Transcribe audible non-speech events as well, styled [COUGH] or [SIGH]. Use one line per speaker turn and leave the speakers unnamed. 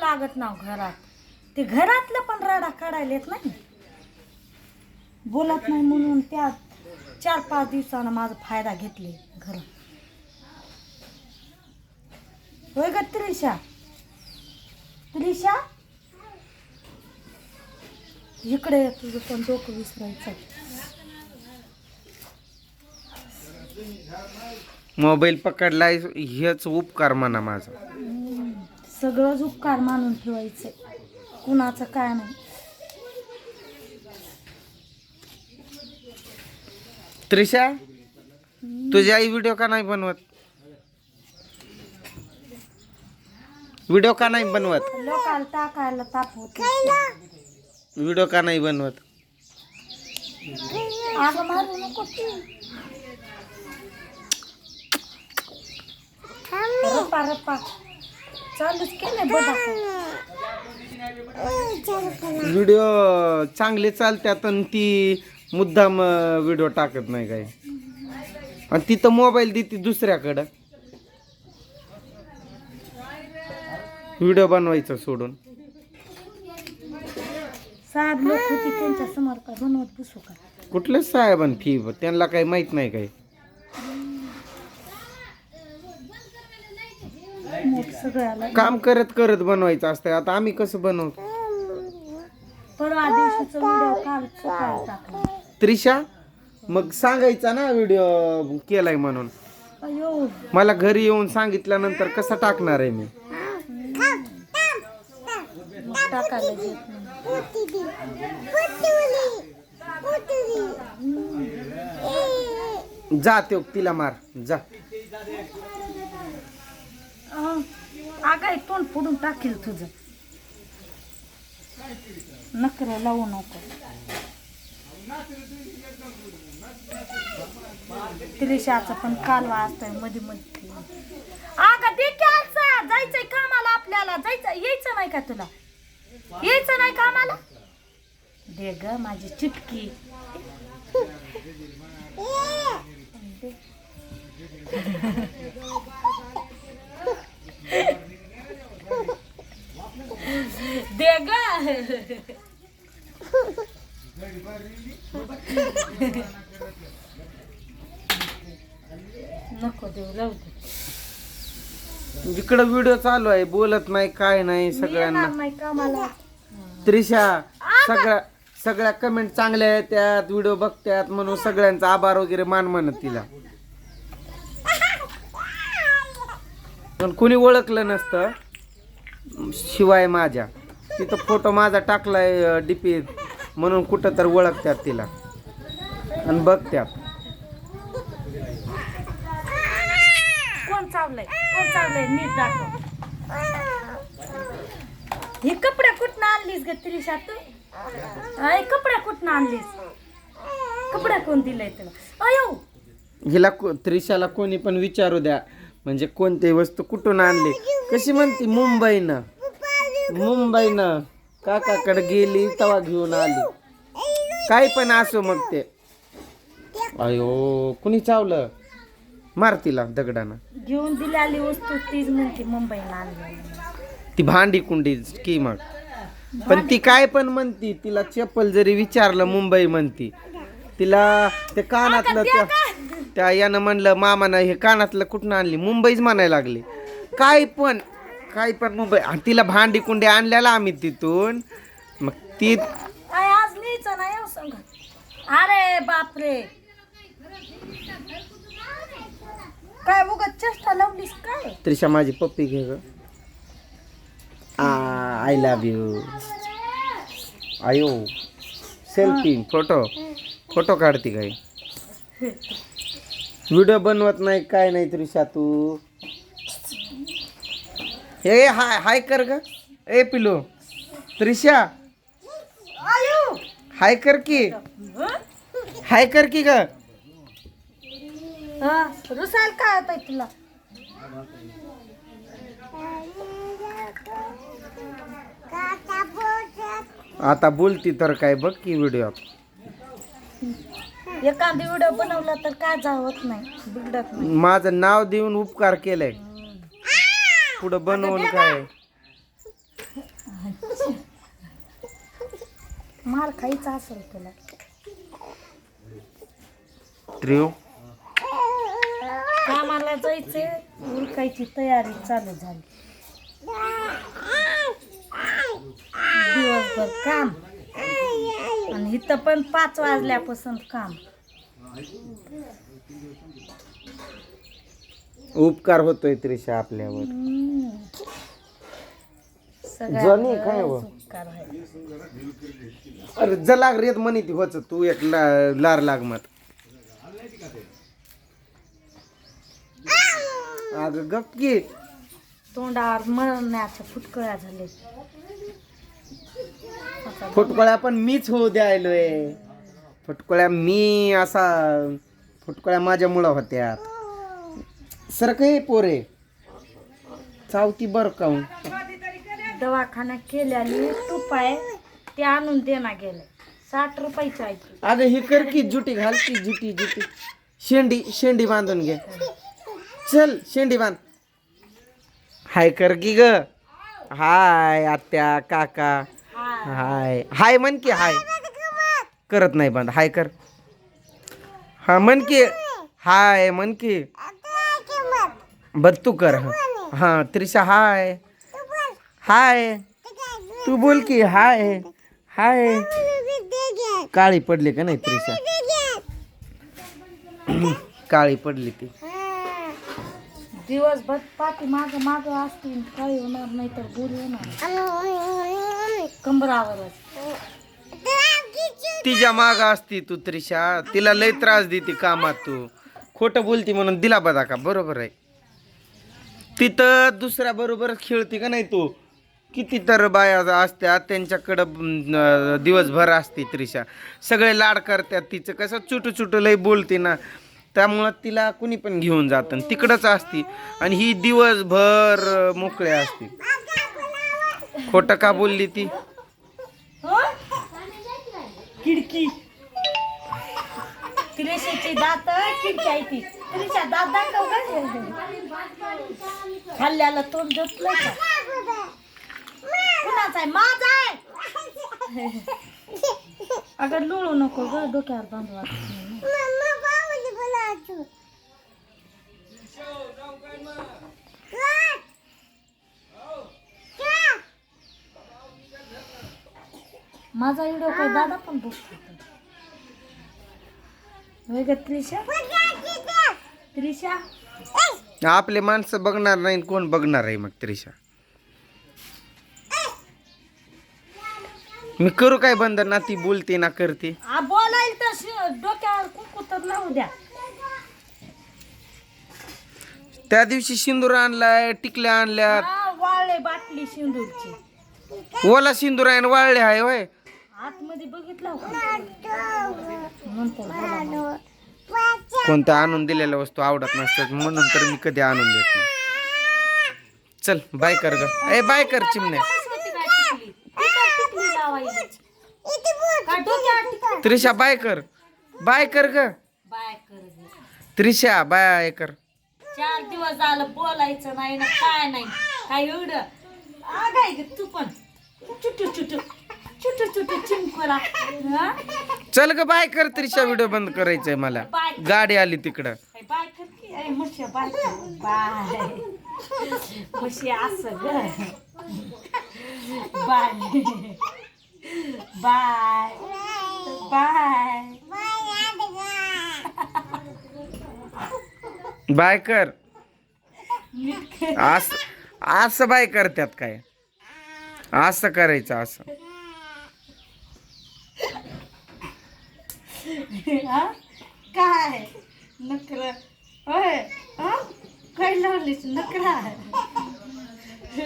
लागत ना घरात. ते घरातलं पण राडा काढायला येत नाही. बोलत नाही म्हणून त्या चार पाच दिवसानं माझा फायदा घेतले घर. होय ग त्रिशा? त्रिशा? इकडे तुझं पण डोकं विसरायचं
मोबाईल पकडलाय हेच उपकार म्हणा माझा.
सगळंच उपकार मानून ठेवायचे. कुणाचं काय नाही.
त्रिशा तुझी आई व्हिडिओ का नाही बनवत? व्हिडिओ का नाही बनवत?
लोकाला टाकायला ताप होत.
व्हिडिओ का नाही बनवत?
अगं मारू नको. रप्पा रप्पा चालूच केले बघा.
व्हिडिओ चांगले चालतात आणि ती मुद्दाम व्हिडिओ टाकत नाही काय आणि तिथं मोबाईल देते दुसऱ्याकडं. व्हिडिओ बनवायचं सोडून.
साहेब लोक होती त्यांच्यासमोर का बनवत बसू का?
कुठले साहेबान फी? त्यांना काही माहीत नाही काय
सगळ्याला.
काम करत करत बनवायचं असतं. आता आम्ही कसं बनवतो?
परवा दिवशीचा व्हिडिओ काल सकाळी टाकला?
त्रिशा मग सांगायचा ना व्हिडिओ केलाय म्हणून.
अयो.
मला घरी येऊन सांगितल्यानंतर कसा टाकणार आहे मी?
मग टाकायला देत नाही.
जा त्यो तिला मार. जा.
अं, अगं एक तोंड फोडून टाकील तुझं. नखरे लावू नको. त्रिशाचं पण कालवा असतंयमध्ये मध्ये अगं दे जायचंय कामाला आपल्याला. जायचं यायचं नाही का तुला? यायचं नाही कामाला? दे ग माझी चिटकी. [LAUGHS] नको देऊ लावू दे.
इकडं व्हिडिओ चालू आहे बोलत नाही काय नाही सगळ्यांना.
येणार नाही कामाला.
त्रिशा सगळ्या सगळ्या कमेंट चांगल्या आहेत त्यात व्हिडिओ बघतात म्हणून सगळ्यांचा आभार वगैरे मान म्हणत तिला. पण कुणी ओळखलं नसतं शिवाय माझ्या. तिथं फोटो माझा टाकलाय डीपी म्हणून कुठं तर ओळखतात तिला. आणि बघत्यात
कोण चावलंय. कोण चावलंय? नीट दाखव. हे कपडा कुठनं आणलीस ग त्रिशा तू? अय कपडा कुठनं आणलीस? कपडा कोण दिलाय तुला? अयो!
हिला त्रिशाला कोणी पण विचारू द्या. म्हणजे कोणती वस्तू कुठून आणली? कशी म्हणती? मुंबईनं. मुंबईनं. काकाकडे गेली तवा घेऊन आली. काय पण असो मग ते. अयो कुणी चावलं? मार तिला दगडानं.
घेऊन दिलेली वस्तू तीच म्हणते मुंबईला आणली.
ती भांडी कुंडी की मग? पण ती काय पण म्हणती तिला चप्पल जरी विचारलं मुंबई म्हणती. तिला ते कानातलं त्या त्या यानं म्हणलं मामानं हे कानातलं कुठून आणली? मुंबईच म्हणायला लागली. काय पण काय पण मुंबई. आणि तिला भांडी कुंडी आणल्याला आम्ही तिथून. मग ती
काय आज लिहायचं नाही हो अरे बापरे. काय उगत चेष्टा लावलीस काय?
त्रिशा माझी पप्पी घे ग. आय लव्ह यू आयो सेल्फी फोटो फोटो काढते काय? व्हिडिओ बनवत नाही काय नाही त्रिशा तू. हे हाय हाय कर ग. ए पिलो त्रिशा.
आयो.
हाय कर की. हाय कर की ग.
रुसाल काय होतंय तुला?
आता बोलती तर काय बघ की व्हिडिओ
एखादी व्हिडिओ बनवला तर काय जावत नाही बिघडत माझ
माझं नाव देऊन उपकार केलाय. पुढं बनवून काय?
मार खायचा असेल तुला.
त्रिव.
कामाला जायचे उरकायची तयारी चालू झाली दिवसभर काम आणि इथं पण पाच वाजल्यापासून काम
उपकार होतोय त्रिशा आपल्यावर. जणी काय हो?
सगळ्यात उपकार आहे.
अरे जलाग रेत म्हणी ती होच तू एक ला- लार लाग मत अग गप की.
तोंडावर मरण्याच्या फुटकळ्या झाले.
फुटकोळ्या पण मीच होऊ द्यायलोय. फुटकोळ्या मी असा फुटकोळ्या माझ्यामुळं होत्या सर काही पोरे. चावती बर काऊन
दवाखाना केल्याने तूप आहे ते आणून देना गेले. साठ रुपयाची ती.
अगं ही कर की जुटी घाल की जुटी जुटी. शेंडी शेंडी बांधून घे. चल शेंडी बांध. हाय कर की ग. हाय आत्या काका. हाय. हाय म्हण की हाय. करत नाही बांध. हाय कर. हा म्हण की. हाय म्हण की. बर तू कर. हा हां त्रिशा हाय. हाय. तू बोल की हाय. हाय. काळी पडली का नाही त्रिशा? काळी पडली ती.
दिवसभर पाठी माग माग असतील काही होणार नाही तर दूर होणार. कंबरावरच.
तिच्या माग असती तू त्रिशा. तिला लय त्रास देते कामात तू. खोटं बोलती म्हणून दिला बदा का? बरोबर आहे. तिथं दुसऱ्या बरोबर खेळती का नाही तू? किती तर बाया असत्या त्यांच्याकडं दिवसभर असते त्रिशा. सगळे लाड करतात तिचं. कसं चुटू चुटू लय बोलते ना. त्यामुळं तिला कुणी पण घेऊन जातं तिकडंच असती. आणि ही दिवसभर मोकळे असते. खोटं का बोलली ती?
खिडकी. त्रिशेची दात खिडकी आहे ती. त्रिशा दात दाखव खाल्ल्याला तोंड धुतलंय का? कुणाचा आहे? माझा आहे. अगं लुळू नको ग डोक्यावर बांधवा माझा व्हिडिओ काय दादा पण बघतो. होय ग त्रिशा? त्रिशा?
आपले माणसं बघणार नाही कोण बघणार आहे मग त्रिशा? मी करू काय बंद ना ती बोलते ना करते.
आ बोलायला तर डोक्यावर कुंकू तर लावू द्या.
त्या दिवशी सिंदूर आणलाय टिकल्या आणल्यात
हा, वाळले बाटली सिंदूरची
ओला सिंदूर आहे आणि वाळले आहे होय
आतमध्ये बघितलं.
कोणत्या आणून दिलेल्या वस्तू आवडत नसतात म्हणून तर मी कधी आणून देत नाही चल बाय कर ग ए बाय कर चिमणे
सरस्वती काय टिकली? ती काय टिकली लावायला? का डोक्यावर टिकली?
त्रिशा बाय कर बाय कर ग
बाय कर ग.
त्रिशा बाय कर
चार दिवस झालं बोलायचं नाही ना काय नाही. काय एवढं? आगाय ग तू पण. चुटू चुटू. चुटू चुटू चिमकोला हा?
चल ग बाय कर त्रिशा व्हिडिओ बंद करायचंय मला. गाडी आली तिकडं.
बाय कर की. ए म्हशी बाय कर. बाय. म्हशी असं ग. बाय. बाय. बाय.
बाय कर.
नीट कर.
असं असं बाय करतात काय? असं करायचं असं
काय? नकर. होय काय नकरा.